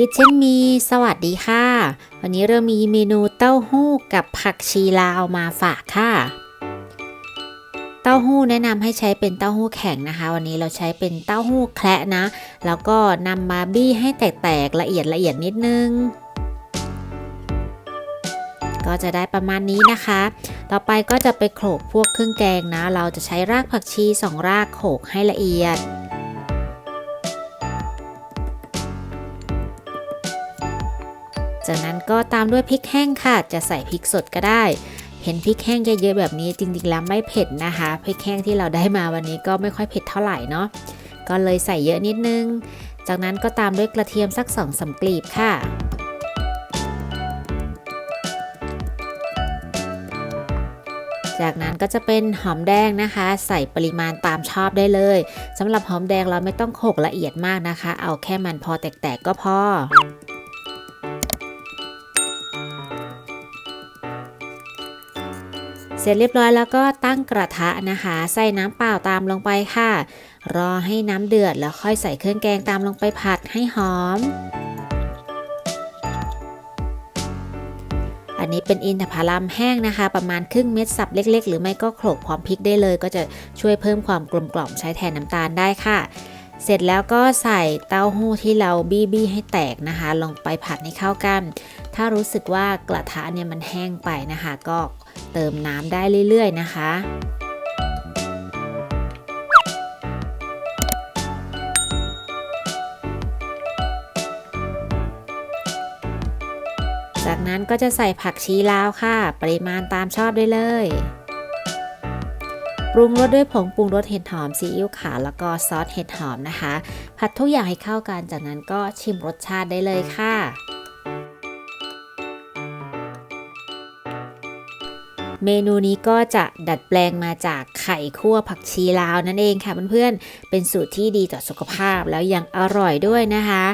คิดเช่นมีสวัสดีค่ะ วันนี้เรามีเมนูเต้าหู้กับผักชีลาวมาฝากค่ะ เต้าหู้แนะนำให้ใช้เป็นเต้าหู้แข็งนะคะ วันนี้เราใช้เป็นเต้าหู้แคระนะ แล้วก็นำมาบี้ให้แตกๆละเอียดละเอียดนิดนึง ก็จะได้ประมาณนี้นะคะ ต่อไปก็จะไปโขลกพวกเครื่องแกงนะ เราจะใช้รากผักชีสองรากโขลกให้ละเอียด จากนั้นก็ตามด้วยพริกแห้งค่ะ จะใส่พริกสดก็ได้ เห็นพริกแห้งเยอะๆแบบนี้จริงๆแล้วไม่เผ็ดนะคะ พริกแห้งที่เราได้มาวันนี้ก็ไม่ค่อยเผ็ดเท่าไหร่เนาะ ก็เลยใส่เยอะนิดนึง จากนั้นก็ตามด้วยกระเทียมสักสองสามกลีบค่ะจากนั้นก็จะเป็นหอมแดงนะคะ ใส่ปริมาณตามชอบได้เลย สำหรับหอมแดงเราไม่ต้องโขกละเอียดมากนะคะ เอาแค่มันพอแตกๆก็พอ สร็จเรียบร้อยแล้วก็ตั้งกระทะนะคะ ใส่น้ำเปล่าตามลงไปค่ะ รอให้น้ำเดือดแล้วค่อยใส่เครื่องแกงตามลงไปผัดให้หอม อันนี้เป็นอินทผลัมแห้งนะคะ ประมาณครึ่งเม็ดสับเล็ก ๆ หรือไม่ก็โขลกพร้อมพริกได้เลย ก็จะช่วยเพิ่มความกลมกล่อมใช้แทนน้ำตาลได้ค่ะ เสร็จแล้วก็ใส่เต้าหู้ที่เราบี้บี้ให้แตกนะคะ ลงไปผัดให้เข้ากัน ถ้ารู้สึกว่ากระทะเนี่ยมันแห้งไปนะคะก็ เติมน้ำได้เรื่อยๆนะคะจากนั้นก็จะใส่ผักชีลาวค่ะ ปริมาณตามชอบได้เลย ปรุงรสด้วยผงปรุงรสเห็ดหอมซีอิ๊วขาวแล้วก็ซอสเห็ดหอมนะคะ ผัดทุกอย่างให้เข้ากันจากนั้นก็ชิมรสชาติได้เลยค่ะ เมนูนี้ก็จะดัดแปลงมาจากไข่คั่วผักชีลาวนั่นเองค่ะเพื่อนๆ เป็นสูตรที่ดีต่อสุขภาพแล้วยังอร่อยด้วยนะคะ